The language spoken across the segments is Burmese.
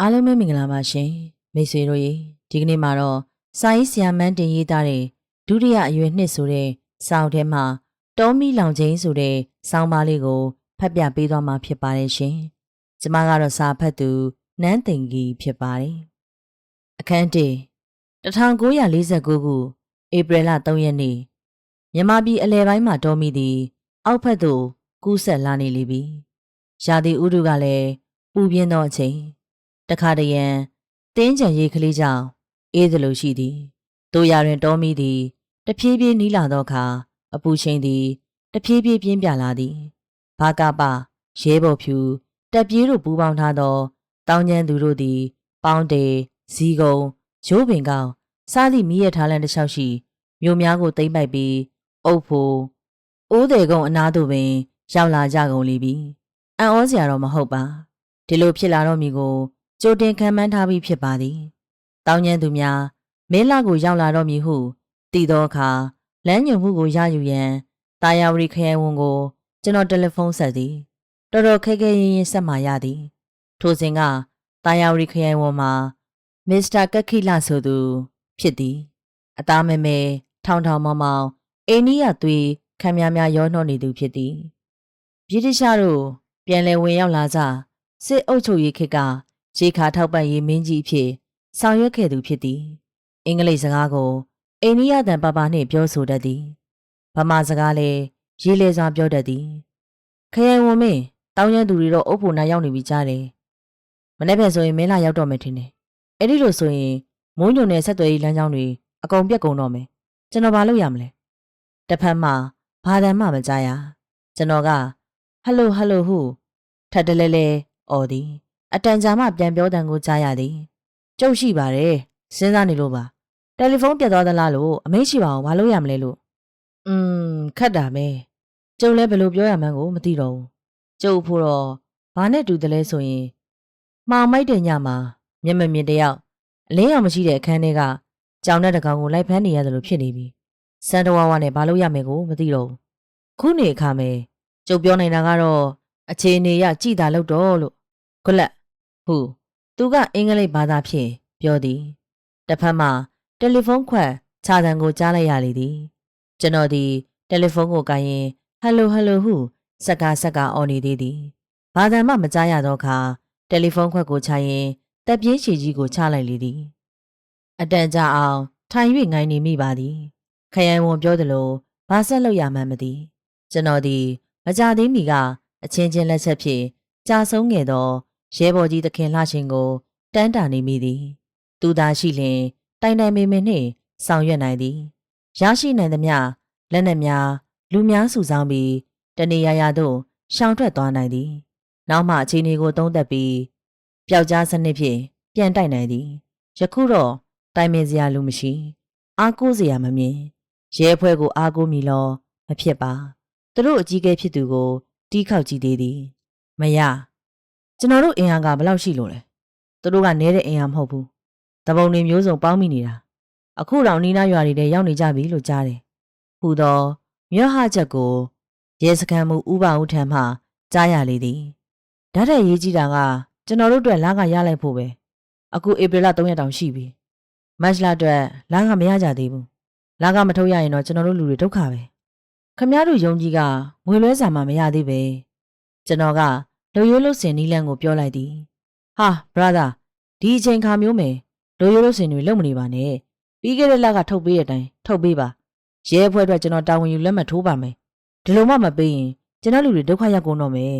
အားလုံးပဲမင်္ဂလာပါရှင်မိတ်ဆွေတို့ရေဒီကနေ့မှာတော့စာရေးဆရာမန်းတင်ရေးသားတဲ့ဒုတိယအရွယ်နှစ်ဆိုတဲ့စာအုပ်ထဲမှာတောမီလောင်ချင်းဆိုတဲ့ဆောင်းပါးလေးကိုဖတ်ပြပေးသွားမှာဖြစ်ပါတယ်ရှင်ကျမကတော့စာဖတ်သူနန်းသိင်ကြီးဖြစ်ပါတယ်အခန်း1 1949ခုဧပြီလ3ရက်နေ့မြန်မာပြည်အလဲပိုင်းမှာတောမီသည်အောက်ဖက်သို့ကူးဆက်လာနေလိမ့်ပြီရာသီဥတုကလည်းပူပြင်းသောအချိန် တခါတရံတင်းကြံရိတ်ကလေးကြောင့်အေးသလိုရှိသည်တို့ရတွင်တောမီသည်တဖြည်းဖြည်းနီးလာသောအခါအပူချိန်သည်တဖြည်းဖြည်းပြင်းပြလာသည်ဘာကပရဲဘော်ဖြူတက်ပြေးတို့ပူပေါင်းထားသောတောင်းကျမ်းသူတို့သည် ပေါင်းတေဇီကုံရိုးပင်ကောင်စားသည့်မိရထားလန်တစ်လျှောက်ရှိမြို့များကိုသိမ့်ပိုက်ပြီးအုပ်ဖို့အိုးတယ်ကုံအနားသို့ပင်ရောက်လာကြကုန်လိမ့်ပြီအံ့ဩစရာတော့မဟုတ်ပါဒီလိုဖြစ်လာတော့မည်ကို ကြိုတင်ခံမှန်းထားပြီးဖြစ်ပါသည်။တောင်းကျမ်းသူများမင်းလာကိုရောက်လာတော့မည်ဟုတည်သောအခါလမ်းညွှန်မှုကိုရယူရန်တာယာဝတီခရိုင်ဝန်ကိုကျွန်တော်တယ်လီဖုန်းဆက်သည်တော်တော်ခက်ခဲရင်းရင်းဆက်မှရသည်ထိုစဉ်ကတာယာဝတီခရိုင်ဝန်မှာမစ္စတာကက်ခိလဆိုသူ ဖြစ်သည်အသားမဲမဲထောင်ထောင်မောင်မောင်အိန္ဒိယသွေးခံများများရောနှောနေသူဖြစ်သည်ဗြိတိရှတို့ပြန်လည်ဝင်ရောက်လာကြစစ်အုပ်ချုပ်ရေးခေတ်က ရေခါထောက်ပံ့ရေးမင်းကြီးအဖြစ်ဆောင်ရွက်ခဲ့သူဖြစ်သည်အင်္ဂလိပ်စကားကိုအိန္ဒိယတန်ပါပါနှင့်ပြောဆိုတတ်သည်ဗမာစကားလည်းရေးလဲစွာပြောတတ်သည်ခရိုင်ဝန်မင်းတောင်းရန်သူတွေတော့အုပ်ဖို့နာရောက်နေပြီကြားတယ်မနေ့ကဆိုရင်မင်းလာရောက်တော့မယ်ထင်တယ်အဲ့ဒီလိုဆိုရင်မိုးညုံနဲ့ဆက်သွယ်ရေးလမ်းကြောင်းတွေအကုန်ပြတ်ကုန်တော့မယ်ကျွန်တော်ဘာလုပ်ရမလဲတစ်ဖက်မှာဘာတမ်းမှမကြားရကျွန်တော်ကဟယ်လိုဟယ်လိုဟုထပ်တလဲလဲအော်သည် အတန်ကြာမှပြန်ပြောတန်ကိုကြားရသည်ကျုပ်ရှိပါတယ်စဉ်းစားနေလို့ပါတယ်လီဖုန်းပြတ်သွားသလားလို့အမေးရှိပါအောင်ဘာလို့ရမလဲလို့อืมခက်တာပဲကျုပ်လည်းဘယ်လိုပြောရမှန်းကိုမသိတော့ဘူးကျုပ်ဖို့တော့ဘာနဲ့တူတယ်လဲဆိုရင်မှာမိုက်တဲ့ညမှာမျက်မမြင်တယောက်အလင်းရောင်မရှိတဲ့အခန်းထဲကကြောင်တဲ့တကောင်ကိုလိုက်ဖမ်းနေရတယ်လို့ဖြစ်နေပြီစန်တဝါဝါနဲ့ဘာလို့ရမယ်ကိုမသိတော့ဘူးခုနေအခါမယ်ကျုပ်ပြောနေတာကတော့အခြေအနေရကြည်တာလို့တော့လို့ဂလက် ဟုသူကအင်္ဂလိပ်ဘာသာဖြင့်ပြောသည်တစ်ဖက်မှာတယ်လီဖုန်းခွက်ခြာတန်ကိုကြားလိုက်ရလေသည်ကျွန်တော်ဒီတယ်လီဖုန်းကိုကိုင်ရင်ဟယ်လိုဟယ်လိုဟုစက်ကားစက်ကားအော်နေသေးသည်ဘာသာမှမကြားရသောအခါတယ်လီဖုန်းခွက်ကိုချရင်တက်ပြင်းချီကြီးကိုချလိုက်လေသည်အတန်ကြာအောင်ထိုင်၍ငိုင်းနေမိပါသည်ခရိုင်ဝန်ပြောသလိုဘာဆက်လုပ်ရမှန်းမသိကျွန်တော်ဒီမကြသေးမီကအချင်းချင်းလက်ချက်ဖြင့်ကြာဆုံးခဲ့သော ရဲဘော်ကြီးသခင်လှရှင်ကိုတန်းတာနေမိသည်သူသာရှိလျင်တိုင်တိုင်မေမေနှင့်ဆောင်ရွက်နိုင်သည်ရရှိနိုင်သမျှလက်နက်များလူများစုဆောင်းပြီးတနေရာရာသို့ရှောင်ထွက်သွားနိုင်သည်နောက်မှအခြေအနေကိုသုံးသပ်ပြီးပျောက်ကြားစနစ်ဖြင့်ပြန်တိုက်နိုင်သည်ယခုတော့တိုင်ပင်စရာလူမရှိ အားကိုးစရာမမြင်ရဲဖွဲ့ကိုအားကိုးမိလောမဖြစ်ပါသူတို့အကြီးအကဲဖြစ်သူကိုတီးခေါက်ကြည့်သေးသည်မရ ကျွန်တော်တို့အင်အားကဘယ်လောက်ရှိလို့လဲသူတို့ကနဲတဲ့အင်အားမဟုတ်ဘူးတပုံတွေမျိုးစုံပေါင်းမိနေတာအခုတော့နီးနားရွာတွေထဲရောက်နေကြပြီလို့ကြားတယ်ဟူသောမြောဟချက်ကိုရဲစခန်းမှုဥပဦးထံမှကြားရလေသည်ဓာတ်တဲ့ရေးကြည့်တာကကျွန်တော်တို့အတွက်လမ်းကရလိုက်ဖို့ပဲအခုဧပြီလ3ရက်တောင်ရှိပြီမတ်လအတွက်လမ်းကမရကြသေးဘူးလမ်းကမထုတ်ရရင်တော့ကျွန်တော်တို့လူတွေဒုက္ခပဲခမည်းတော်ယုံကြည်ကငွေလွှဲစာမှမရသေးပဲကျွန်တော်က လူရိုးလို့စင်နီးလန်းကိုပြောလိုက်သည်ဟာဘရာသာဒီအချိန်ခါမျိုးမယ်လူရိုးလို့စင်တွေလုံမနေပါနဲ့ပြီးခဲ့တဲ့လကထုတ်ပေးတဲ့အတိုင်းထုတ်ပေးပါရဲအဖွဲ့အတွက်ကျွန်တော်တာဝန်ယူလက်မှတ်ထိုးပါမယ်ဒီလိုမှမပေးရင်ကျွန်တော်လူတွေဒုက္ခရောက်ကုန်တော့မယ်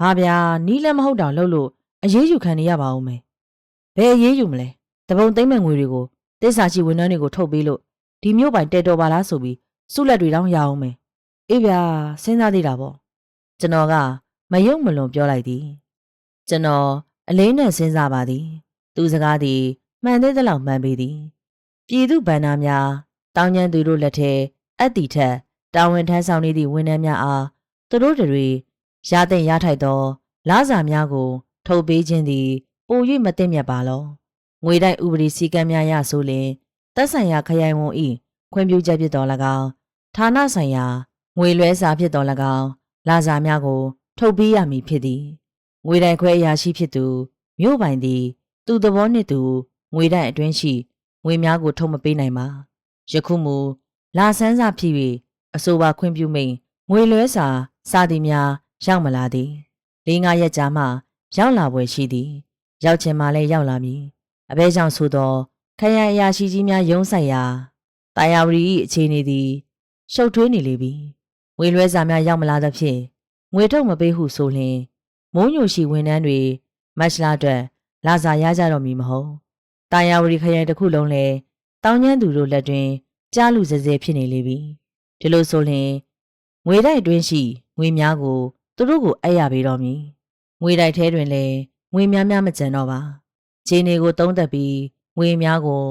ဟာဗျာနီးလန်းမဟုတ်တာလို့လို့အရေးယူခံနေရပါဦးမယ်ဘယ်အရေးယူမလဲတပုံသိမ့်မဲ့ငွေတွေကိုတိစ္ဆာရှိဝန်ထမ်းတွေကိုထုတ်ပေးလို့ဒီမျိုးပိုင်တဲတော်ပါလားဆိုပြီးစုလက်တွေတောင်းရအောင်မယ်အေးဗျာစဉ်းစားသေးတာပေါ့ကျွန်တော်က မယုံမလွန်ပြောလိုက်သည်ကျွန်တော်အလေးနဲ့စဉ်းစားပါသည် သူစကားသည်မှန်သေးသလောက်မှန်ပေသည်ပြည်သူဗန္နာများတောင်းကျမ်းသူတို့လက်ထဲအပ်တီထက်တာဝန်ထမ်းဆောင်နေသည့်ဝန်ထမ်းများအားသူတို့တွေရတဲ့ရထိုက်သောလစာများကို ထုတ်ပေးခြင်းသည်ပို၍မသိမြတ်ပါလောငွေတိုက်ဥပဒေစည်းကမ်းများရဆိုလျင်သက်ဆိုင်ရာခရိုင်ဝန်၏ခွင့်ပြုချက်ဖြစ်တော်၎င်းဌာနဆိုင်ရာငွေလွှဲစာဖြစ်တော်၎င်းလာစာများကို ထုတ်ပေးရမည်ဖြစ်သည်ငွေတိုင်ခွဲအရာရှိဖြစ်သူမြို့ပိုင်သည် သူ့သဘောနှင့်သူငွေတိုက်အတွင်းရှိငွေများကိုထုတ်မပေးနိုင်ပါယခုမူလာဆန်းစာဖြစ်၍အဆိုပါခွင့်ပြုမိန်ငွေလွဲစာစသည်များရောက်မလာသည်လေးငါရက်ကြာမှ ရောက်လာပွဲရှိသည် ရောက်ချင်မှလည်းရောက်လာမည်အဘဲကြောင့်ဆိုသောခရိုင်အရာရှိကြီးများရုံးဆိုင်ရာတာယာဝတီ၏အခြေအနေသည် ရှုပ်ထွေးနေလေပြီငွေလွဲစာများရောက်မလာသဖြင့် ငွေထုတ်မပေးဟုဆိုလျှင်မိုးညိုရှိဝန်ထမ်းတွေမတ်လာအတွက်လာစာရကြတော့မည်မဟုတ်တာယာဝတီခရိုင်တစ်ခုလုံးလည်းတောင်းကျမ်းသူတို့လက်တွင်ကြားလူစဲစဲဖြစ်နေလေပြီဒီလိုဆိုလျှင်ငွေတိုက်အတွင်းရှိငွေများကိုသူတို့ကိုအပ်ရပေးတော့မည်ငွေတိုက်ထဲတွင်လည်းငွေများများမကျန်တော့ပါခြေနေကိုတုံးသက်ပြီးငွေများကို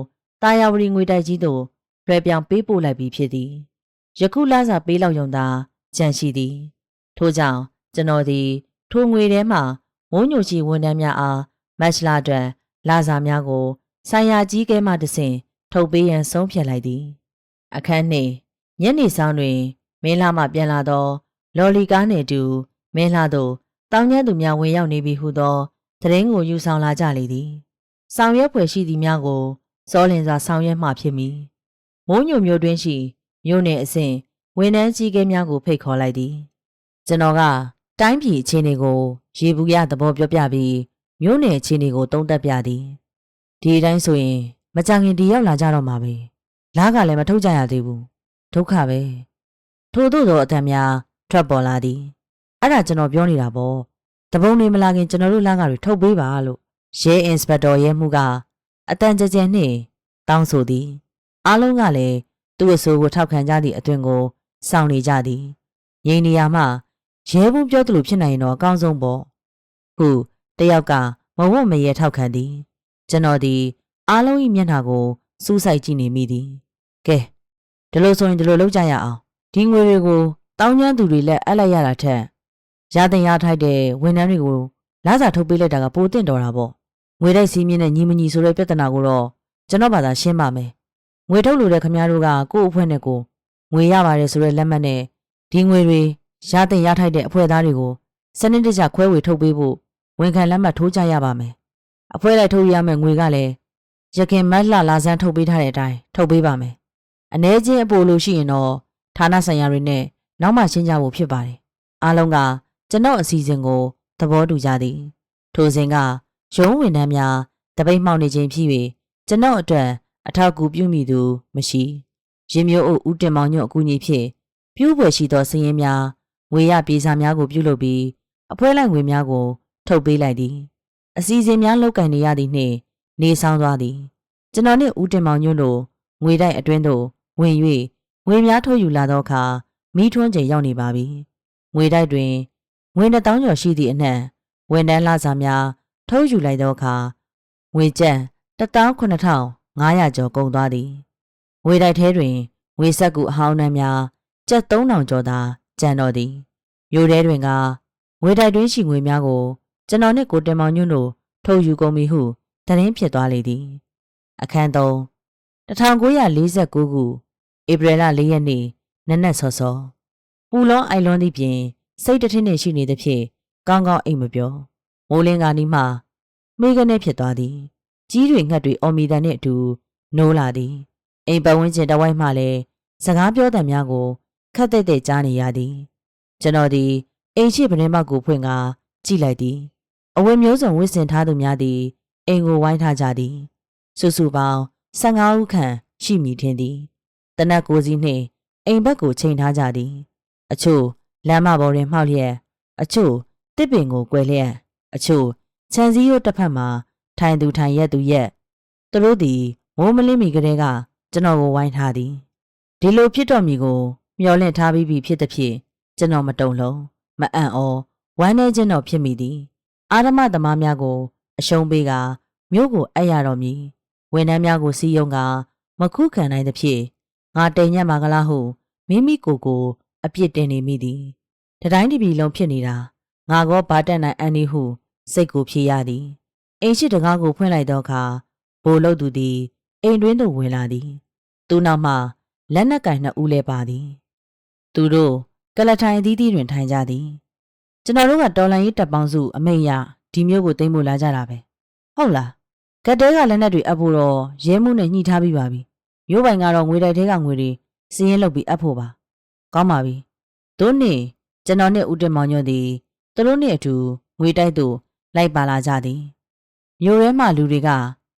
တာယာဝတီငွေတိုက်ကြီးသို့လွှဲပြောင်းပေးပို့လိုက်ပြီးဖြစ်သည်ယခုလစာပေးလောက်ရုံသာကြန့်ရှိသည် ထို့ကြောင့်ကျွန်တော်သည်ထိုငွေထဲမှမိုးညိုချီဝန်ထမ်းများအားမတ်လအတွက်လာစာများကိုဆိုင်ရာကြီးကဲမှတဆင့်ထုတ်ပေးရန်ဆုံးဖြတ်လိုက်သည် အခန်းနှင့်ညနေဆောင်တွင်မင်းလာမှပြန်လာသော လော်လီကားနှင့်အတူမင်းလာသို့တောင်းကျမ်းသူများဝင်ရောက်နေပြီဟုသောသတင်းကိုယူဆောင်လာကြလေသည်ဆောင်ရွက်ဖွယ်ရှိသည်များကိုစောလင်စွာဆောင်ရွက်မှဖြစ်မည်မိုးညိုမျိုးတွင်ရှိမြို့နယ်အစဉ်ဝန်ထမ်းကြီးကဲများကိုဖိတ်ခေါ်လိုက်သည် ကျွန်တော်ကတိုင်းပြည်အခြေအနေကို ရေဘူးရသဘောပြောပြပြီးမြို့နယ်အခြေအနေကိုတုံးသက်ပြသည်ဒီအတိုင်းဆိုရင်မကြခင်ဒီရောက်လာကြတော့မှာပဲလားကလည်းမထုတ်ကြရသေးဘူးဒုက္ခပဲထို့သို့သောအတန်များထွက်ပေါ်လာသည်အဲ့ဒါကျွန်တော်ပြောနေတာပေါ့တပုံနေမလာခင်ကျွန်တော်တို့လမ်းကတွေထုတ်ပေးပါလို့ရဲအင်စပက်တော်ရဲမှုကအတန်ကြဲကြဲနှင့်တောင်းဆိုသည်အားလုံးကလည်းသူ့အဆိုကိုထောက်ခံကြသည့်အတွင်ကိုစောင့်နေကြသည်ငြိမ်နေရမှ ရဲဘူးပြောသလိုဖြစ်နိုင်ရင်တော့အကောင်းဆုံးပေါ့ဟုတယောက်ကမဝတ်မရဲထောက်ခံသည်ကျွန်တော်သည်အားလုံး၏မျက်နှာကိုစူးစိုက်ကြည့်နေမိသည်ကဲဒီလိုဆိုရင်ဒီလိုလုပ်ကြရအောင်ဒီငွေတွေကိုတောင်းကျမ်းသူတွေလက်အပ်လိုက်ရတာထက်ရတဲ့ရထိုက်တဲ့ဝန်ထမ်းတွေကိုလာစာထုတ်ပေးလိုက်တာကပိုတင့်တော်တာပေါ့ငွေတိုက်စည်းမြင့်နဲ့ညီမညီဆိုတဲ့ပြဿနာကိုတော့ကျွန်တော်ဘာသာရှင်းပါမယ်ငွေထုတ်လို့တဲ့ခမားတို့ကကိုယ့်အဖွဲ့နဲ့ကိုငွေရပါတယ်ဆိုတဲ့လက်မှတ်နဲ့ဒီငွေတွေ ရတဲ့ရထိုက်တဲ့အဖွဲ့သားတွေကိုစနစ်တကျခွဲဝေထုတ်ပေးဖို့ဝန်ခံလက်မှတ်ထိုးကြရပါမယ်အဖွဲ့လိုက်ထုတ်ရမယ့်ငွေကလည်းရခင်မတ်လလာစမ်းထုတ်ပေးထားတဲ့အတိုင်းထုတ်ပေးပါမယ်အ ਨੇ ချင်းအပိုလို့ရှိရင်တော့ဌာနဆိုင်ရာတွေနဲ့နောက်မှရှင်းကြဖို့ဖြစ်ပါတယ်အားလုံးကကျွန်တော်အစီအစဉ်ကိုသဘောတူကြသည်ထိုစဉ်ကရုံးဝင်နှန်းများတပိတ်မှောက်နေခြင်းဖြစ်၍ကျွန်တော်အတွက်အထောက်အကူပြုမိသူမရှိရင်မျိုးအုပ်ဦးတင်မောင်ညွန့်အကူအညီဖြင့်ပြုပွဲရှိသောစည်ရင်များ ငွေရပြေစာများကိုပြုလုပ်ပြီးအဖွဲလိုက်ငွေများကို ထုတ်ပေးလိုက်သည်အစီအစဉ်များလောက်ကင်နေရသည်နှင့်နေဆောင်သွားသည် ကျွန်တော်နှင့်ဦးတင်မောင်ညွန့်တို့ငွေတိုက်အတွင်းသို့ဝင်၍ငွေများထုတ်ယူလာသောအခါမိထွန်းချိန်ရောက်နေပါပြီငွေတိုက်တွင်ငွေ2000ကျော်ရှိသည့်အနှံ့ဝန်တန်းလာစာများထုတ်ယူလိုက်သောအခါငွေကျပ်18500ကျော်ကုန်သွားသည်ငွေတိုက်ထဲတွင်ငွေဆက်ကူအဟောင်းနှမ်းများကျပ်3000ကျော်သာ ကျန်တော့သည်မြို့ထဲတွင်ကငွေတိုက်တွင်းရှိငွေများကို ကျွန်တော်နှင့်ကိုတင်မောင်ညွန့်တို့ထုတ်ယူကုန်ပြီဟုသတင်းဖြစ်သွားလေသည် အခန်း3 1949ခုဧပြီလ4ရက်နေ့နနက်စောစောပူလောအိုင်လွန်သည့်ပြင်စိတ်တထင်းနှင့်ရှိနေသဖြင့်ကောင်းကောင်းအိမ်မပြောမိုးလင်းကနီးမှမိကနေဖြစ်သွားသည်ကြီးတွေငှက်တွေအော်မီတန်နှင့်အတူနိုးလာသည်အိမ်ပတ်ဝန်းကျင်တဝိုက်မှလည်းစကားပြောတံများကို ခက်တဲ့တဲ့ကြားနေရသည်ကျွန်တော်သည်အိမ်ရှိပရင်မောက်ကိုဖွင့်ကာကြည့်လိုက်သည်အဝတ်မျိုးစုံဝတ်ဆင်ထားသူများသည်အိမ်ကိုဝိုင်းထားကြသည်စုစုပေါင်း15ဦးခန့်ရှိမည်ထင်သည်တနက်ကိုစီနှင့်အိမ်ဘက်ကိုချိန်ထားကြသည် အချို့လမ်းမပေါ်တွင်မှောက်လျက်အချို့တစ်ပင်ကိုကွယ်လျက်အချို့ခြံစည်းရိုးတစ်ဖက်မှာထိုင်သူထိုင်ရက်သူရက်သူတို့သည်မိုးမလင်းမီကလေးကကျွန်တော်ကိုဝိုင်းထားသည်ဒီလိုဖြစ်တော်မူကို မျောလင့်ထားပြီးပြီဖြစ်သည်ဖြင့်ကျွန်တော်မတုံလုံးမအံ့ဩဝမ်းနေခြင်းတော့ဖြစ်မိသည် အာရမသမားများကို အရှုံးပေးကမြို့ကိုအပ်ရတော်မူဝန်ထမ်းများကိုစီယုံကမခုခံနိုင်သဖြင့်ငါတိမ်ညက်မှာကလားဟုမိမိကိုယ်ကို အပြစ်တင်နေမိသည်တတိုင်းတပြည်လုံးဖြစ်နေတာငါကောဘာတက်နိုင်အန်ဒီဟုစိတ်ကိုဖြေရသည်အိမ်ရှိတကားကိုဖွင့်လိုက်သောအခါဘိုလ်လုတ်သူသည်အိမ်တွင်းသို့ဝင်လာသည် သူနောက်မှလက်နက်ကင်နှစ်ဦးလည်းပါသည် သူတို့ကလထိုင်အသီးသီးတွင်ထိုင်ကြသည်ကျွန်တော်တို့ကတော်လန်ရေးတပ်ပေါင်းစုအမိတ်ရဒီမျိုးကိုသိမ်းဖို့လာကြတာပဲဟုတ်လားကတ်တဲကလက်နက်တွေအပ်ဖို့တော့ရဲမှုနဲ့ညှိထားပြီးပါပြီမျိုးပိုင်ကတော့ငွေတိုက်ထဲကငွေတွေစည်ရင်လုပ်ပြီးအပ်ဖို့ပါကောင်းပါပြီတို့နေ့ကျွန်တော်နဲ့ဦးတင်မောင်ညွန့်သည်သူတို့နဲ့အတူငွေတိုက်သို့လိုက်ပါလာကြသည်မျိုးထဲမှလူတွေက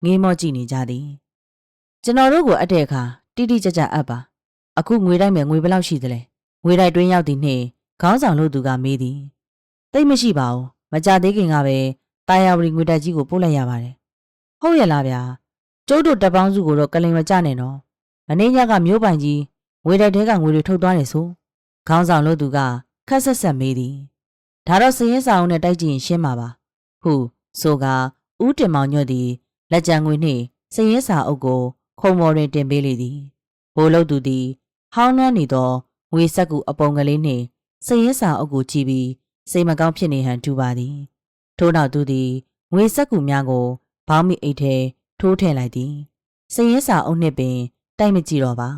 ငေးမော့ကြည့်နေကြသည်ကျွန်တော်တို့ကိုအပ်တဲ့အခါတိတိကျကျအပ်ပါအခုငွေတိုက်မယ်ငွေဘယ်လောက်ရှိသလဲ ငွေတိုက်တွင်းရောက်သည်နှင့်ခေါင်းဆောင်လို့သူကမေးသည်သိပ်မရှိပါဘူးမကြသေးခင်ကပဲတာယာဝတီငွေတိုက်ကြီးကိုပို့လိုက်ရပါတယ်ဟုတ်ရဲ့လားဗျာကျုပ်တို့တပ်ပေါင်းစုကိုတော့ကလိန်မကြနဲ့နော်မင်းညကမျိုးပိုင်ကြီးငွေတိုက်ထဲကငွေတွေထုတ်သွားတယ်ဆိုခေါင်းဆောင်လို့သူကခက်ဆက်ဆက်မေးသည်ဒါတော့စရင်စာအုပ်နဲ့တိုက်ကြည့်ရင်ရှင်းမှာပါဟုဆိုကဦးတင်မောင်ညွတ်သည်လက်ကြံငွေနှင့်စရင်စာအုပ်ကိုခုံမော်တွင်တင်ပေးလေသည်ဘိုးလုတ်သူသည်ဟောင်းနှွမ်းနေသော ငွေဆက်ကူအပုံကလေးနှင့်စရင်စာအုပ်ကိုကြည့်ပြီးစိတ်မကောင်းဖြစ်နေဟန်တူပါသည်ထို့နောက်သူသည်ငွေဆက်ကူများကိုဘောင်းမိအိတ်ထဲထိုးထည့်လိုက်သည်စရင်စာအုပ်နှင့်ပင်တိုက်မကြည့်တော့ပါ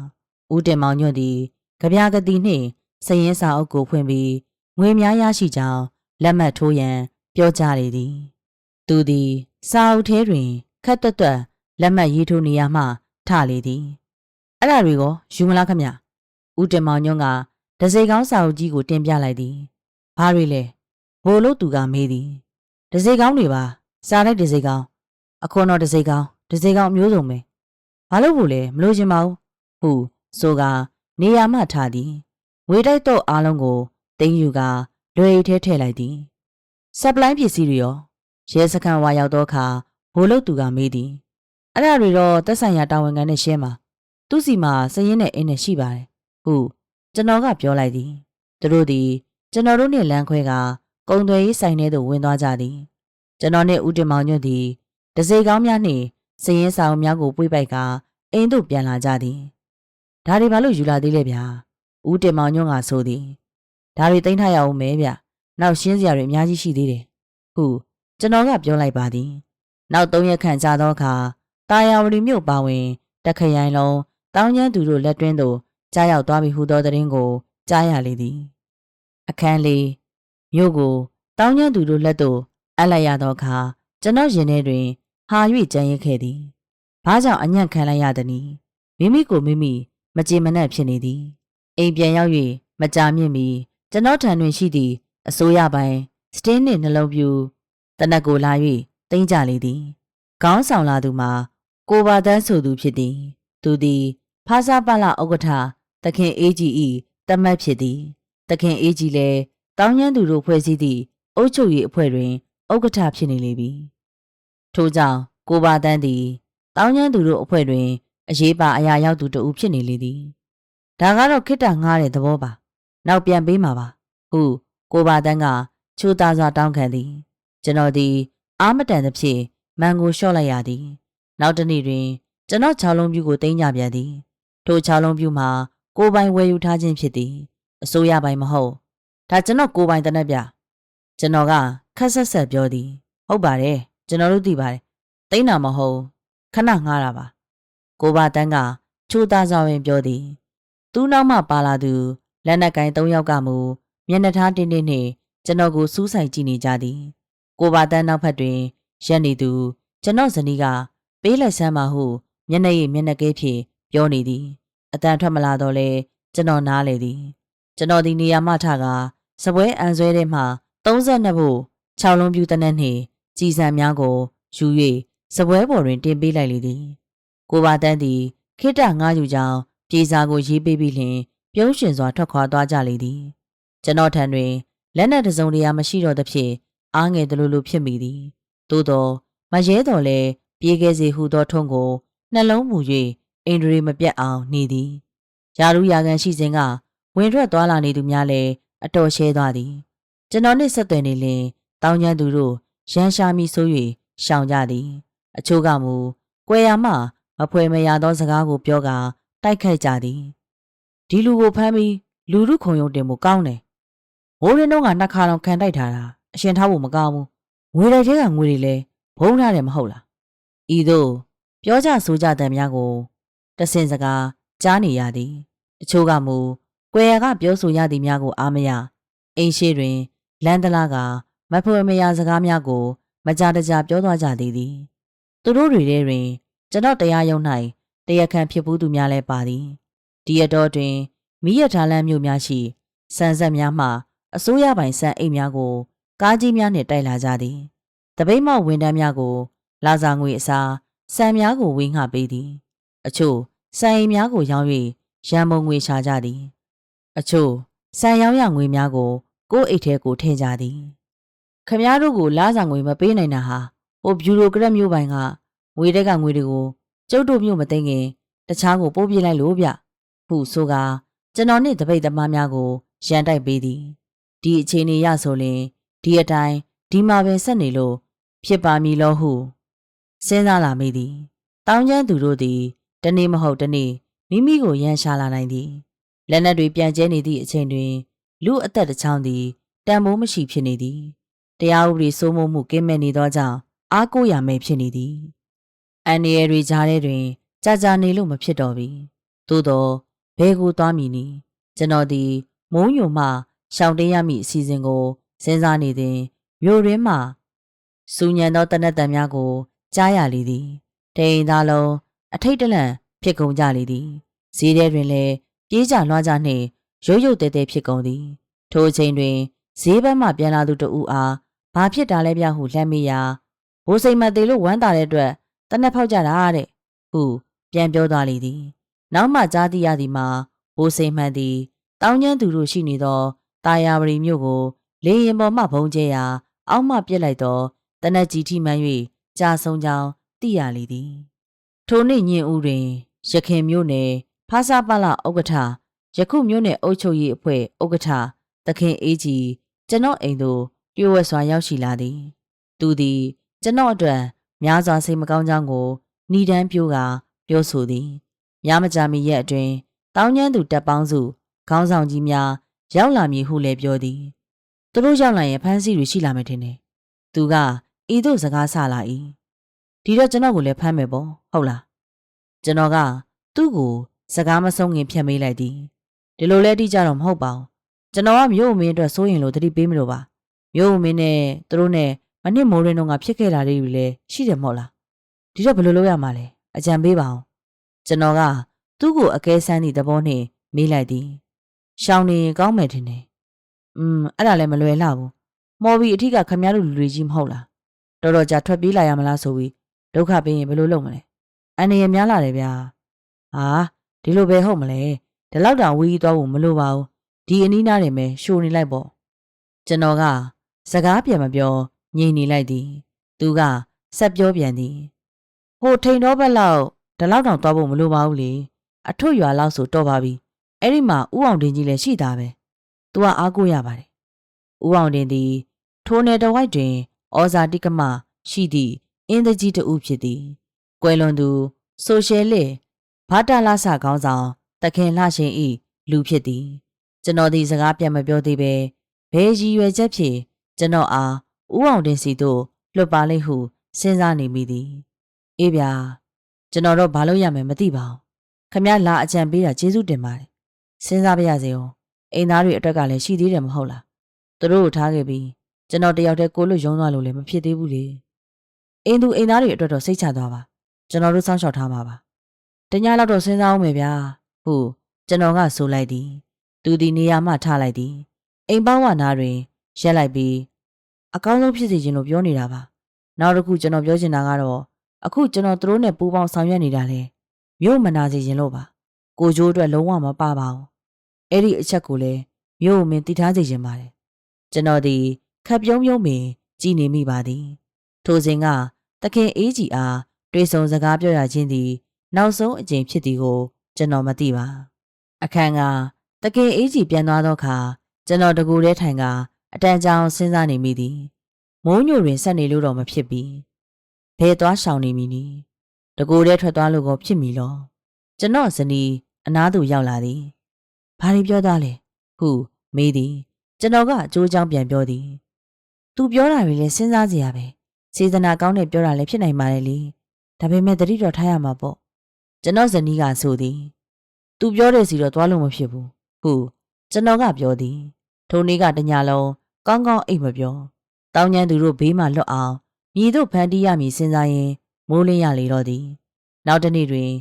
ဦးတင်မောင်ညွတ်သည်ကြပြာကတိနှင့်စရင်စာအုပ်ကိုဖွင့်ပြီးငွေများရရှိကြောင်းလက်မှတ်ထိုးရန်ပြောကြားလေသည်သူသည်စာအုပ်ထဲတွင်ခက်တွတ်တွတ်လက်မှတ်ရေးထိုးနေရမှထလေသည်အဲ့ဒါတွေကိုယူမလားခမ ဦးတင်မောင်ညွန့်ကဒစိကောင်းစာအုပ်ကြီးကိုတင်ပြလိုက်သည်ဘာတွေလဲဘိုလ်လို့သူကမေးသည်ဒစိကောင်းတွေပါစားလိုက်ဒစိကောင်းအခွန်တော်ဒစိကောင်းဒစိကောင်းမျိုးစုံပဲဘာလို့ဖို့လဲမလို့ချင်ပါဘူးဟုဆိုကနေရာမှထားသည်ငွေတိုက်တော့အားလုံးကိုတင်းယူကလွယ်ရီထဲထည့်လိုက်သည်ဆပ်ပလိုင်းပစ္စည်းတွေရောရဲစခန်းဝါရောက်တော့အခါဘိုလ်လို့သူကမေးသည်အဲ့ဒါတွေတော့တက်ဆိုင်ရာတာဝန်ခံနဲ့ရှင်းပါသူ့စီမှာစရင်နဲ့အင်းနဲ့ရှိပါတယ် ဟုကျွန်တော်ကပြောလိုက်သည်သူတို့သည်ကျွန်တော်တို့နဲ့လမ်းခွဲကကုံသွယ်ရေးဆိုင်ထဲသို့ဝင်သွားကြသည်ကျွန်တော်နဲ့ဦးတင်မောင်ညွန့်သည်တစေကောင်းများနှင့်စရင်ဆောင်များကိုပွေးပိုက်ကအိမ်သို့ပြန်လာကြသည်ဒါတွေဘာလို့ယူလာသေးလဲဗျာဦးတင်မောင်ညွန့်ကဆိုသည်ဒါတွေတင်ထားရအောင်မဲဗျနောက်ရှင်းစရာတွေအများကြီးရှိသေးတယ်ဟုကျွန်တော်ကပြောလိုက်ပါသည်နောက်၃ရက်ခန့်ကြာသောအခါတာယာဝတီမြို့ပါဝင်တခရိုင်လုံးတောင်းကျမ်းသူတို့လက်တွင်းသို့ ကြားရောက်သွားပြီဟူသောသတင်းကိုကြားရလေသည်အခန်းလေးမြို့ကိုတောင်းကျမ်းသူတို့လက်သို့အပ်လိုက်ရသောအခါကျွန်တော်ရင်ထဲတွင် ဟာ၍ကြံရစ်ခဲ့သည်ဘာကြောင့်အညံ့ခံလိုက်ရသနည်းမိမိကိုမိမိမကြေမနက်ဖြစ်နေသည်အိမ်ပြန်ရောက်၍မကြာမြင့်မီကျွန်တော်ထံတွင်ရှိသည့်အစိုးရပိုင်းစတင်းနှင့်နှလုံးပြူတနက်ကိုလာ၍တင်းကြလေသည်ခေါင်းဆောင်လာသူမှာကိုပါတန်းဆိုသူဖြစ်သည် သူသည်ဖားစာပလဥက္ကဋ္ဌ သခင်အေးကြီးဤတမတ်ဖြစ်သည်သခင်အေးကြီးလည်းတောင်းကျမ်းသူတို့ဖွဲ့စည်းသည့်အုပ်ချုပ်ရေးအဖွဲ့တွင်ဥက္ကဋ္ဌဖြစ်နေလေပြီထို့ကြောင့်ကိုပါတန်းသည်တောင်းကျမ်းသူတို့အဖွဲ့တွင်အရေးပါအရာရောက်သူတဦးဖြစ်နေလေသည်ဒါကတော့ခိတ္တငားတဲ့သဘောပါနောက်ပြန်ပေးမှာပါဟုကိုပါတန်းကချိုးသားစွာတောင်းခံသည်ကျွန်တော်သည်အာမတန်သဖြင့်မန်ကိုလျှော့လိုက်ရသည် နောက်တနေ့တွင် ကျွန်တော်ခြောက်လုံးပြူကိုတင်းကြပြန်သည်ထိုခြောက်လုံးပြူမှာ ကိုပိုင်ဝယ်ယူထားခြင်းဖြစ်သည်အစိုးရပိုင်မဟုတ်ဒါကျွန်တော်ကိုပိုင်တနက်ပြကျွန်တော်ကခက်ဆက်ဆက်ပြောသည်ဟုတ်ပါတယ်ကျွန်တော်တို့သိပါတယ်တိန်းတာမဟုတ်ခဏငှားတာပါကိုပါတန်းကချိုးသားစွာဝင်ပြောသည်သူ့နောက်မှပါလာသူလက်နက်ကင်၃ယောက်ကမူမျက်နှာထားတင်းတင်းနှင့်ကျွန်တော်ကိုစူးဆိုင်ကြည့်နေကြသည်ကိုပါတန်းနောက်ဖက်တွင်ရက်နေသူကျွန်တော်ဇနီးကပေးလက်ဆမ်းပါဟုမျက်နှာရည်မျက်နှာကဲဖြင့်ပြောနေသည် အတန်ထွက်မလာတော့လဲကျွန်တော်နားလေသည်ကျွန်တော်ဒီနေရာမှထကစပွဲအန်ဆွဲထဲမှ32ဖို့6လုံးပြူတနက်နှင့်ကြည်စံများကိုယူ၍စပွဲပေါ်တွင်တင်ပေးလိုက်လေသည်ကိုပါတန်းသည်ခိတ္တငားယူကြောင်းပြေစာကိုရေးပေးပြီးလျှင်ပြုံးရှင်စွာထွက်ခွာသွားကြလေသည်ကျွန်တော်ထံတွင်လက်နက်တစုံတရာမရှိတော့သဖြင့်အားငယ်သလိုလိုဖြစ်မိသည်သို့သောမရဲတော်လဲပြေးခဲ့စေဟုသောထုံးကိုနှလုံးမူ၍ အိန္ဒြေမပြတ်အောင်နေသည်ယာရုယာကန်ရှိစဉ်ကဝင်ထွက်သွားလာနေသူများလည်းအတော်ရှဲသွားသည် ကျွန်တော်နှင့်ဆက်သွယ်နေလင်တောင်းကျမ်းသူတို့ရန်ရှာမိဆို၍ရှောင်ကြသည် အချို့ကမူကွယ်ရမှမဖွယ်မရသောစကားကိုပြောကာတိုက်ခိုက်ကြသည်ဒီလူကိုဖမ်းပြီးလူရုခုံရုံတင်မှုကောင်းတယ်မိုးရင်းတော့ကနှစ်ခါလောက်ခံတိုက်ထားတာအရှင်ထားဖို့မကောင်းဘူးငွေတိုင်ထဲကငွေတွေလဲဘုံထားတယ်မဟုတ်လားဤသို့ပြောကြဆိုကြတဲ့များကို တဆင်စကားကြားနေရသည်တချို့ကမူကွယ်ရကပြောဆိုရသည်များကိုအားမရအိမ်ရှိတွင်လန်ဒလာကမဖွယ်မရစကားများကိုမကြတကြပြောသွားကြသည်သည်သူတို့တွေထဲတွင် ကျွန်တော်တရားရုံး၌တရားခံဖြစ်ဘူးသူများလည်းပါသည်ဒီအတော်တွင်မိရထားလမ်းမြို့များရှိစံဆက်များမှအစိုးရပိုင်စံအိတ်များကိုကားကြီးများနှင့်တိုက်လာကြသည်တပိတ်မောက်ဝန်တန်းများကို လာစာငွေအစားစံများကိုဝေငှပေးသည် အချို့ စံအိမ်များကိုရောင်း၍ရန်ပုံငွေရှာကြသည် အချို့စံရောင်းရငွေများကို ကိုယ့်အိတ်ထဲကိုထည့်ကြသည်ခမည်းတော်ကိုလာစာငွေမပေးနိုင်တာဟာဟိုဘျူရိုကရက်မျိုးပိုင်ကငွေတက်ကငွေတွေကိုကျုပ်တို့မျိုးမသိငင်တခြားကိုပို့ပြလိုက်လို့ဗျဟုဆိုကကျွန်တော်နှင့်တပိတ်သမားများကိုရန်တိုက်ပေးသည်ဒီအခြေအနေရဆိုရင်ဒီအတိုင်းဒီမှာပဲဆက်နေလို့ဖြစ်ပါမည်လို့ဟုစဉ်းစားလာမိသည်တောင်းကျမ်းသူတို့သည် တနေ့မဟုတ်တနေ့မိမိကိုရန်ရှာလာနိုင်သည်လက်နက်တွေပြန်ကျဲနေသည့်အချိန်တွင် လူအသက်တစ်ချောင်းသည်တန်မိုးမရှိဖြစ်နေသည်တရားဥပဒေစိုးမိုးမှုကင်းမဲ့နေသောကြောင့်အားကိုးရမယ်ဖြစ်နေသည်အန်ဒီရတွေကြားထဲတွင်ကြာကြာနေလို့မဖြစ်တော့ပြီသို့တော့ဘဲကိုသွားမည်နီကျွန်တော်သည်မုံညိုမှရှောင်တင်းရမည့်အစီအစဉ်ကိုစဉ်းစားနေသည်မြို့ရင်းမှစူညံသောတနက်တန်များကိုကြားရလေသည်တိန်သားလုံး အထိတ်တလန့်ဖြစ်ကုန်ကြလေသည်ဈေးထဲတွင်လည်းပြေးကြလွှားကြနှင့်ရုတ်ရုတ်တဲတဲဖြစ်ကုန်သည်ထိုအချိန်တွင်ဈေးဘက်မှပြန်လာသူတဦးအားဘာဖြစ်တာလဲဗျဟုလှမ်းမိရာဘိုးစိမ်မသေးလို့ဝမ်းသာတဲ့အတွက်တနက်ဖောက်ကြတာတဲ့ဟုပြန်ပြောသွားလေသည်နောက်မှကြားသိရသည်မှာဘိုးစိမ်မှန်သည်တောင်းကျမ်းသူတို့ရှိနေသောတာယာပရီမြို့ကိုလေရင်ပေါ်မှဘုံကျဲရာအောက်မှပြစ်လိုက်သောတနက်ကြီးထိမှန်၍ကြာဆုံးကြောင်းသိရလေသည် ထိုနေ့ညင်ဦးတွင်ရခင်မြို့နယ်ဖားစာပလဥက္ကဋ္ဌယခုမြို့နယ်အုပ်ချုပ်ရေးအဖွဲ့ဥက္ကဋ္ဌသခင်အေးကြီးကျွန်တော်အိမ်သို့လျှို့ဝှက်စွာရောက်ရှိလာသည် သူသည်ကျွန်တော်အတွက်များစွာစိတ်မကောင်းကြောင်းကိုဏီဒန်းပြိုးကပြောဆိုသည်များမကြမီရက်အတွင်းတောင်းကျမ်းသူတပ်ပေါင်းစုခေါင်းဆောင်ကြီးများရောက်လာမည်ဟုလည်းပြောသည်သူတို့ရောက်လာရင်ဖမ်းဆီးတွေရှိလာမယ်ထင်တယ်သူကဤသို့စကားဆလာ၏ ဒီတော့ကျွန်တော်ကိုလည်းဖမ်းမယ်ပေါ့ဟုတ်လားကျွန်တော်ကသူ့ကိုစကားမဆုံးခင်ဖြတ်မေးလိုက်သည်ဒီလိုလဲတိကြတော့မဟုတ်ပါဘူးကျွန်တော်ကမြို့အမင်းအတွက်စိုးရင်လို့တတိပေးမလို့ပါမြို့အမင်းနဲ့သူတို့နဲ့မနစ်မိုးရင်းတော့ငါဖြစ်ခဲ့တာတွေလည်းရှိတယ်မဟုတ်လားဒီတော့ဘယ်လိုလုပ်ရမှာလဲအကြံပေးပါအောင်ကျွန်တော်ကသူ့ကိုအကဲဆန်းသည့်သဘောနှင့်မေးလိုက်သည်ရှောင်းနေရင်ကောင်းမယ်ထင်တယ်อืมအဲ့ဒါလည်းမလွယ်လှဘူးမော်ဘီအထီးကခမရတို့လူတွေကြီးမဟုတ်လားတော်တော်ကြာထွက်ပြေးလာရမလားဆိုပြီး ဒုက္ခပေးရင်ဘယ်လိုလုပ်မလဲအန်နေရများလာတယ်ဗျာဟာဒီလိုပဲဟုတ်မလဲဒီလောက်တောင်ဝေးကြီးသွားဖို့မလိုပါဘူးဒီအနီးနားတွေပဲရှိုးနေလိုက်ပေါ့ကျွန်တော်ကစကားပြန်မပြောငြိမ်နေလိုက်သည်သူကဆက်ပြောပြန်သည်ဟိုထိန်တော့ဘက်လောက်ဒီလောက်တောင်သွားဖို့မလိုပါဘူးလေအထွတ်ရွာလောက်ဆိုတော့ပါပြီအဲ့ဒီမှာဥအောင်တင်ကြီးလည်းရှိတာပဲ။ तू ကအားကိုးရပါတယ်။ဥအောင်တင်သည်ထိုနယ်တဝိုက်တွင်ဩဇာတိကမရှိသည့် အင်းတကြီးတဦးဖြစ်သည်။ကွယ်လွန်သူဆိုရှယ်လစ်ဘာတာလာဆာခေါင်းဆောင်တခင်လှရှင်ဤလူဖြစ်သည်။ကျွန်တော်ဒီစကားပြန်မပြောသေးပဲဘယ်ရည်ရွယ်ချက်ဖြင့်ကျွန်တော်အားဥအောင်တင်စီတို့လွတ်ပါလိမ့်ဟုစဉ်းစားနေမိသည်။အေးဗျာကျွန်တော်တော့ဘာလို့ရမယ်မသိပါဘူး။ခမရလာအကြံပေးတာကျေးဇူးတင်ပါတယ်စဉ်းစားပြရစေအောင်အိမ်သားတွေအတွက်ကလည်းရှိသေးတယ်မဟုတ်လားသူတို့ကိုထားခဲ့ပြီးကျွန်တော်တယောက်တည်းကိုလို့ရုံးသွားလို့လည်းမဖြစ်သေးဘူးလေ အိမ်သူအိမ်သားတွေအတွက်တော့စိတ်ချသွားပါကျွန်တော်တို့စောင့်ရှောက်ထားမှာပါတညလောက်တော့စဉ်းစားအောင်မယ်ဗျာဟုတ်ကျွန်တော်ကဆိုလိုက်သည်သူဒီနေရာမှထားလိုက်သည်အိမ်ပေါင်းဝနာတွင်ရက်လိုက်ပြီးအကောင်းဆုံးဖြစ်စေခြင်းလို့ပြောနေတာပါနောက်တစ်ခုကျွန်တော်ပြောချင်တာကတော့အခုကျွန်တော်တို့နဲ့ပူးပေါင်းဆောင်ရွက်နေတာလေမြို့မနာစေခြင်းလို့ပါကိုကျိုးအတွက်လုံးဝမပပါဘူးအဲ့ဒီအချက်ကိုလည်းမြို့မင်းတည်ထားစေခြင်းပါတယ်ကျွန်တော်ဒီခပ်ပြုံးပြုံးပင်ကြည်နေမိပါသည်ထိုစဉ်က တခင်အေးကြီးအားတွေ့ဆုံစကားပြောရခြင်းသည် နောက်ဆုံးအကြိမ်ဖြစ်သည်ကိုကျွန်တော်မသိပါအခန်းကတခင်အေးကြီးပြန်သွားသောအခါကျွန်တော်တကူထဲထိုင်ကအတန်ကြောင်စဉ်းစားနေမိသည်မိုးညိုတွင်ဆက်နေလို့တော့မဖြစ်ပြီဘယ်သွားရှောင်နေမည်နည်းတကူထဲထွက်သွားလို့ကိုဖြစ်မည်လောကျွန်တော်ဇနီးအနားသူရောက်လာသည်။ဘာတွေပြောသားလဲဟုမေးသည်ကျွန်တော်ကအကျိုးအကြောင်းပြန်ပြောသည်။ "तू ပြောတာတွေလည်းစဉ်းစားစရာပဲ။ စေတနာကောင်းတဲ့ပြောတာလည်းဖြစ်နိုင်ပါတယ်လေ။ဒါပေမဲ့တတိတော်ထားရမှာပေါ့။ကျွန်တော်ဇနီးကဆိုသည်။ "तू ပြောတဲ့စီတော့သွားလို့မဖြစ်ဘူး။ဟုကျွန်တော်ကပြောသည်။ထိုနေ့ကတညလုံးကောင်းကောင်းအိတ်မပြော။တောင်းကျမ်းသူတို့ဘေးမှလွတ်အောင်မြည်တို့ဖန်တီးရမည်စဉ်းစားရင်မိုးလင်းရလေတော့သည်နောက်တစ်နေ့တွင်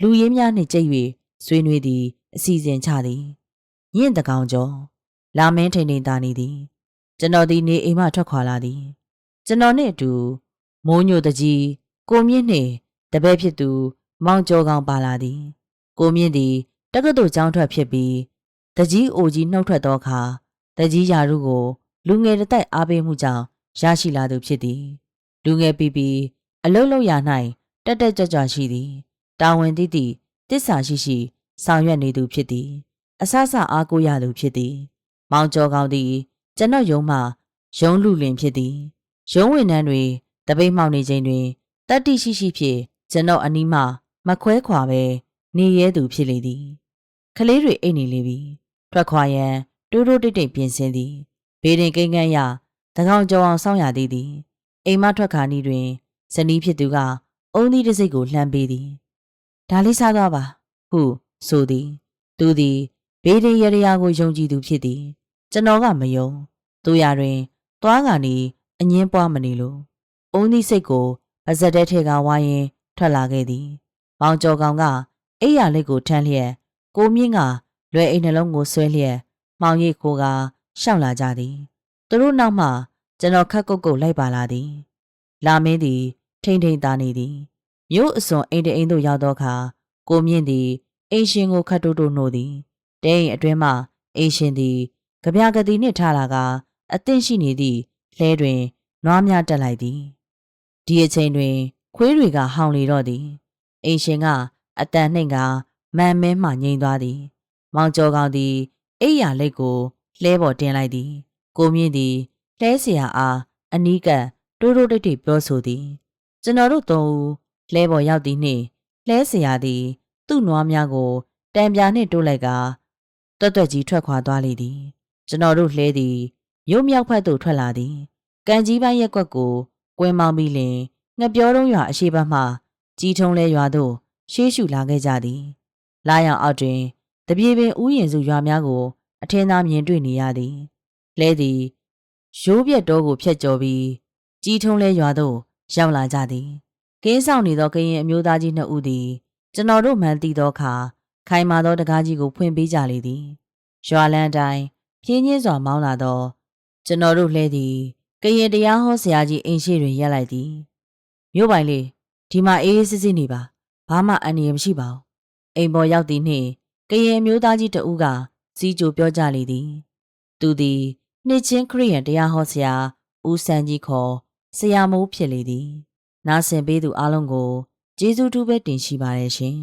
လူရင်းများနှင့်ကြိတ်၍ဆွေးနွေးသည်အစီအစဉ်ချသည်ညင့်တကောင်ကျော်လာမင်းထိန်ထိန်သားနေသည် ကျွန်တော်သည်နေအိမ်မှထွက်ခွာလာသည် ကျွန်တော်နှင့်အတူမိုးညိုတကြီးကိုမြင့်နှင့်တပည့်ဖြစ်သူ မောင်ကျော်ကောင်ပါလာသည်ကိုမြင့်သည်တက္ကသိုလ်ကျောင်းထွက်ဖြစ်ပြီးတကြီးအိုကြီးနှုတ်ထွက်သောအခါတကြီးယာရုကို လူငယ်တစ်တိုက်အားပေးမှုကြောင့်ရရှိလာသူဖြစ်သည်လူငယ်ပီပီအလုတ်လောက်ရာ၌တက်တက်ကြွကြွရှိသည်တာဝန်သိသည့်တစ္ဆာရှိရှိဆောင်ရွက်နေသူဖြစ်သည် အဆအဆအားကိုးရသူဖြစ်သည် မောင်ကျော်ကောင်းသည်ကျွန်တော်ယုံမှယုံလူလင်ဖြစ်သည် ရုံးဝင်နှန်းတွေတပိတ်မှောက်နေချိန်တွင်တတ္တိရှိရှိဖြင့်ကျွန်တော်အနီးမှမခွဲခွာပဲနေရဲသူဖြစ်လေသည်ကလေးတွေအိတ်နေလေပြီထွက်ခွာရန်တိုးတိုးတိတ်တိတ်ပြင်ဆင်သည်ဘေးရင်ကိန်းကန်းရတကောင်ကြောင်အောင်စောင့်ရသေးသည်အိမ်မထွက်ခါနီးတွင်ဇနီးဖြစ်သူကအုံသီးတစ်စိတ်ကိုလှမ်းပေးသည်ဒါလေးစားသွားပါဟုဆိုသည်သူသည်ဘေးရင်ရရကိုယုံကြည်သူဖြစ်သည်ကျွန်တော်ကမယုံသူရတွင်သွားကနေ အငင်းပွားမနေလို့အုံသီးစိတ်ကိုပါဇက်တဲထဲကဝိုင်းရင်ထွက်လာခဲ့သည်မောင်ကျော်ကောင်ကအိယာလက်ကိုထမ်းလျက်ကိုမြင့်ကလွယ်အိမ်နှလုံးကိုဆွဲလျက်မောင်ရိပ်ကိုကရှောက်လာကြသည်သူတို့နောက်မှကျွန်တော်ခက်ကုတ်ကုတ်လိုက်ပါလာသည်လာမင်းသည်ထိမ့်ထိမ့်သားနေသည်မြို့အစွန်အိမ်တအိမ်သို့ရောက်သောအခါကိုမြင့်သည်အိမ်ရှင်ကိုခတ်တိုးတိုးနှိုးသည်တဲအိမ်အတွင်းမှအိမ်ရှင်သည်ကြပြကတိနှင့်ထားလာကအသင့်ရှိနေသည့် လဲတွင်နွားများတက်လိုက်သည်ဒီအချိန်တွင် ခွေးတွေကဟောင်လေတော့သည်အိမ်ရှင်ကအတန်နှိမ်ကမန်မဲမှငိမ့်သွားသည် မောင်ကျော်ကောင်သည်အိယာလက်ကိုလှဲပေါ်တင်လိုက်သည် ကိုမြင့်သည်လှဲเสียအားအနီးကပ်တိုးတိုးတိတ်တိတ်ပြောဆိုသည် ကျွန်တော်တို့သုံးဦးလှဲပေါ်ရောက်သည်နှင့်လှဲเสียသည် သူ့နွားများကိုတံပြာနှင့်တိုးလိုက်ကတွတ်တွတ်ကြီးထွက်ခွာသွားလေသည် ကျွန်တော်တို့လှဲသည် မြို့မြောက်ဖက်သို့ထွက်လာသည်ကံကြီးပိုင်းရက်ကွက်ကိုကွင်းမောင်းပြီးလင်ငပြောတုံးရွာအရှိဘက်မှကြီးထုံးလဲရွာသို့ရှေးရှုလာခဲ့ကြသည်လာရောင်အောက်တွင်တပြေပင်ဥယျင်စုရွာများကို အထင်းသားမြင်တွေ့နေရသည်လဲသည်ရိုးပြက်တောကိုဖျက်ကျော်ပြီးကြီးထုံးလဲရွာသို့ရောက်လာကြသည်ကင်းဆောင်နေသောကရင်အမျိုးသားကြီးနှစ်ဦးသည်ကျွန်တော်တို့မှန်သိသောအခါခိုင်မာသောတကားကြီးကိုဖွင့်ပေးကြလေသည်ရွာလန်းတိုင်းပြင်းချင်းစွာမောင်းလာသော ကျွန်တော်တို့လှဲသည်ကရင်တရားဟောဆရာကြီးအိမ်ရှိတွင်ရက်လိုက်သည်မြို့ပိုင်လေးဒီမှာအေးအေးစစ်စစ်နေပါဘာမှအန္တရာယ်မရှိပါဘူးအိမ်ပေါ်ရောက်သည်နှင့်ကရင်မျိုးသားကြီးတဦးကစီးကြိုပြောကြလေသည် သူသည်နှစ်ချင်းခရိယန်တရားဟောဆရာဦးစံကြီးခေါ်ဆရာမိုးဖြစ်လေသည်နားဆင်ပေးသူအလုံးကိုကျေးဇူးတူးပဲတင်ရှိပါတယ်ရှင်